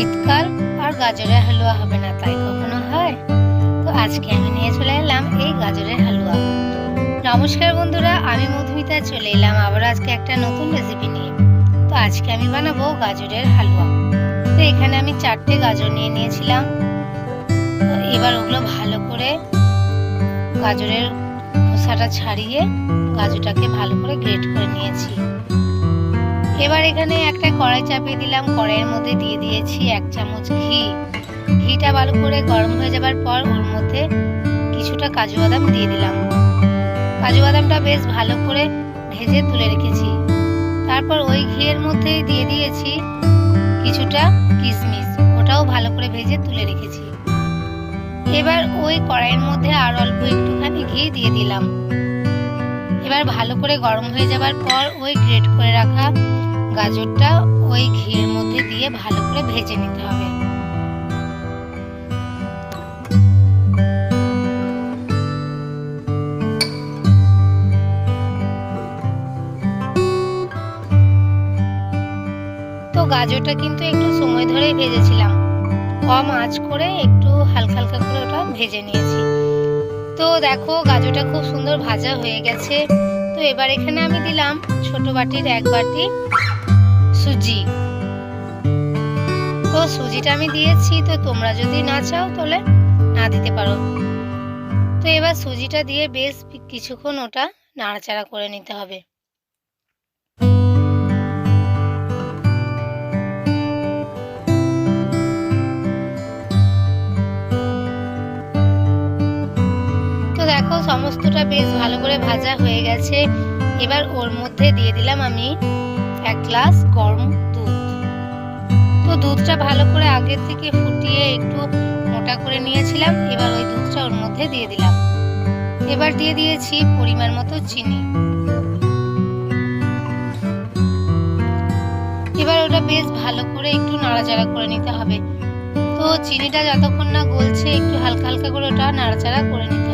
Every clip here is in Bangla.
শীতকাল আর গাজরের হালুয়া হবে না, তাই কখনো হয়? তো আজকে আমি নিয়ে চলে এলাম এই গাজরের হালুয়া। নমস্কার বন্ধুরা, আমি মধুমিতা, চলে এলাম আবার আজকে একটা নতুন রেসিপি নিয়ে। তো আজকে আমি বানাবো গাজরের হালুয়া। তো এখানে আমি চারটে গাজর নিয়ে নিয়েছিলাম। এবার ওগুলো ভালো করে গাজরের খোসাটা ছাড়িয়ে গাজরটাকে ভালো করে গ্রেট করে নিয়েছি। এবার এখানে একটা কড়াই চাপিয়ে দিলাম। কড়াইয়ের মধ্যে দিয়ে দিয়েছি এক চামচ ঘি। ঘিটা ভালো করে গরম হয়ে যাবার পর ওর মধ্যে কিছুটা কাজু বাদাম দিয়ে দিলাম। কাজু বাদামটা বেশ ভালো করে ভেজে তুলে রেখেছি। তারপর ওই ঘিয়ের মধ্যেই দিয়ে দিয়েছি কিছুটা কিশমিশ ওটাও ভালো করে ভেজে তুলে রেখেছি। এবার ওই কড়াইয়ের মধ্যে আর অল্প একটুখানি ঘি দিয়ে দিলাম। এবার ভালো করে গরম হয়ে যাবার পর ওই গ্রেট করে রাখা গাজরটা ওই ঘিয়ের মধ্যে দিয়ে ভালো করে ভেজে নিতে হবে। তো গাজরটা কিন্তু একটু সময় ধরে ভেজেছিলাম। কম আঁচ করে একটু হালকা হালকা করে ওটা ভেজে নিয়েছি। তো দেখো গাজরটা খুব সুন্দর ভাজা হয়ে গেছে। তো এবার এখানে আমি দিলাম ছোট বাটির এক বাটি সুজি। তো সুজিটা আমি দিয়েছি, তো তোমরা যদি না চাও তাহলে না দিতে পারো। তো এবার সুজিটা দিয়ে বেশ কিছুক্ষণ ওটা নাড়াচাড়া করে নিতে হবে। তো দেখো, সমস্তটা বেশ ভালো করে ভাজা হয়ে গেছে। এবার ওর মধ্যে দিয়ে দিলাম আমি এক গ্লাস গরম দুধ। তো দুধটা ভালো করে আগে থেকে ফুটিয়ে একটু মোটা করে নিয়েছিলাম, এবার ওই দুধটা ওর মধ্যে দিয়ে দিলাম। এবার দিয়ে দিয়েছি পরিমাণ মতো চিনি। এবার ওটা বেশ ভালো করে একটু নাড়াচাড়া করে নিতে হবে। তো চিনিটা যতক্ষণ না গলছে, একটু হালকা হালকা করে ওটা নাড়াচাড়া করে নিতে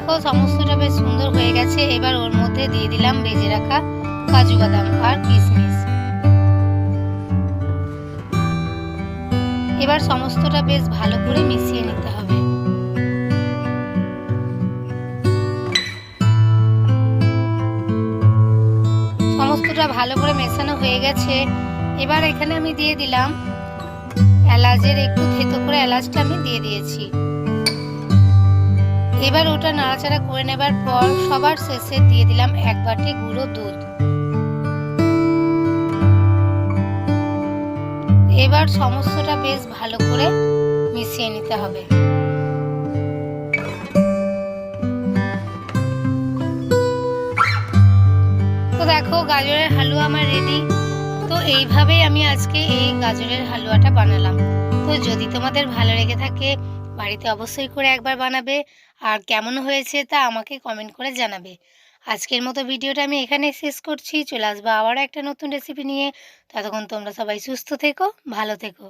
দেখো, সমস্তটা বেশ সুন্দর হয়ে গেছে। এবার ওর মধ্যে দিয়ে দিলাম ভেজে রাখা কাজু বাদাম আর কিশমিশ। এবার সমস্তটা বেশ ভালো করে মিশিয়ে নিতে হবে। সমস্তটা ভালো করে মেশানো হয়ে গেছে। এবার এখানে আমি দিয়ে দিলাম এলাচের একটু থেতো করে এলাচটা আমি দিয়ে দিয়েছি। এবার ওটা নাড়াচাড়া করে নেবার পর সবার শেষে দিয়ে দিলাম এক বাটি গুঁড়ো দুধ। এবার সমস্তটা বেশ ভালো করে মিশিয়ে নিতে হবে। তো দেখো গাজরের হালুয়া আমার রেডি তো এইভাবেই আমি আজকে এই গাজরের হালুয়াটা বানালাম। তো যদি তোমাদের ভালো লেগে থাকে বাড়িতে অবশ্যই করে একবার বানাবে। আর কেমন হয়েছে তা আমাকে কমেন্ট করে জানাবে। আজকের মতো ভিডিওটা আমি এখানে শেষ করছি। চলে আসব আবারও একটা নতুন রেসিপি নিয়ে। ততক্ষণ তোমরা সবাই সুস্থ থেকো, ভালো থেকো।